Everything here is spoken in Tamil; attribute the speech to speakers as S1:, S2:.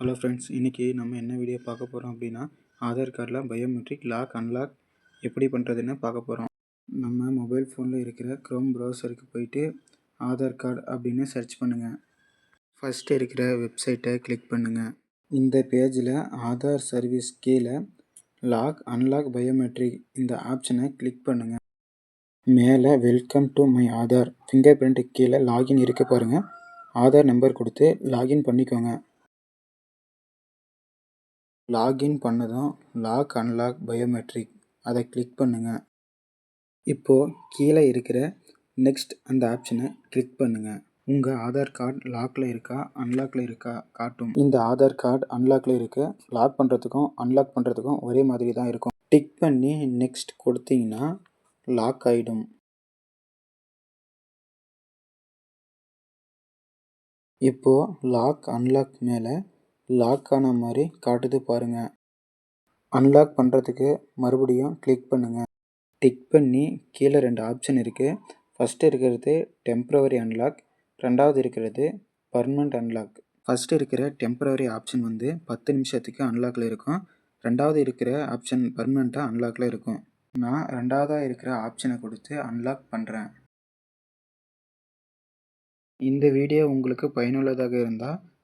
S1: ஹலோ ஃப்ரெண்ட்ஸ் இன்றைக்கி நம்ம என்ன வீடியோ பார்க்க போகிறோம் அப்படின்னா ஆதார் கார்டில் பயோமெட்ரிக் லாக் அன்லாக் எப்படி பண்ணுறதுன்னு பார்க்க போகிறோம் நம்ம மொபைல் ஃபோனில் இருக்கிற க்ரோம் ப்ரௌசருக்கு போயிட்டு ஆதார் கார்டு அப்படின்னு சர்ச் பண்ணுங்கள் ஃபஸ்ட்டு இருக்கிற வெப்சைட்டை கிளிக் பண்ணுங்கள் இந்த பேஜில் ஆதார் சர்வீஸ் கீழே லாக் அன்லாக் பயோமெட்ரிக் இந்த ஆப்ஷனை கிளிக் பண்ணுங்கள் மேலே welcome to my Aadhaar finger print கீழே லாகின் இருக்க பாருங்கள் ஆதார் நம்பர் கொடுத்து லாகின் பண்ணிக்கோங்க. லாகின் பண்ணதும். Lock unlock biometric. அதை கிளிக் பண்ணுங்கள் இப்போது கீழே இருக்கிற நெக்ஸ்ட் அந்த ஆப்ஷனை கிளிக் பண்ணுங்கள் உங்கள் ஆதார் கார்டு லாக்கில் இருக்கா அன்லாக்கில் இருக்கா காட்டும். இந்த ஆதார் கார்டு அன்லாக்கில் இருக்குது லாக் பண்ணுறதுக்கும் அன்லாக் பண்ணுறதுக்கும் ஒரே மாதிரி தான் இருக்கும். டிக் பண்ணி நெக்ஸ்ட் கொடுத்தீங்கன்னா லாக் ஆகிடும் இப்போது லாக் அன்லாக் மேலே லாக் ஆன மாதிரி காட்டுது பாருங்கள் அன்லாக் பண்ணுறதுக்கு மறுபடியும் கிளிக் பண்ணுங்கள் டிக் பண்ணி கீழே ரெண்டு ஆப்ஷன் இருக்குது ஃபஸ்ட்டு இருக்கிறது டெம்ப்ரவரி அன்லாக் ரெண்டாவது இருக்கிறது பர்மனண்ட் அன்லாக் ஃபஸ்ட்டு இருக்கிற டெம்ப்ரவரி ஆப்ஷன் வந்து பத்து நிமிஷத்துக்கு அன்லாக்கில் இருக்கும். ரெண்டாவது இருக்கிற ஆப்ஷன் பர்மனெண்ட்டாக அன்லாக்கில் இருக்கும். நான் ரெண்டாவதாக இருக்கிற ஆப்ஷனை கொடுத்து அன்லாக் பண்ணுறேன் இந்த வீடியோ உங்களுக்கு பயனுள்ளதாக இருந்தால்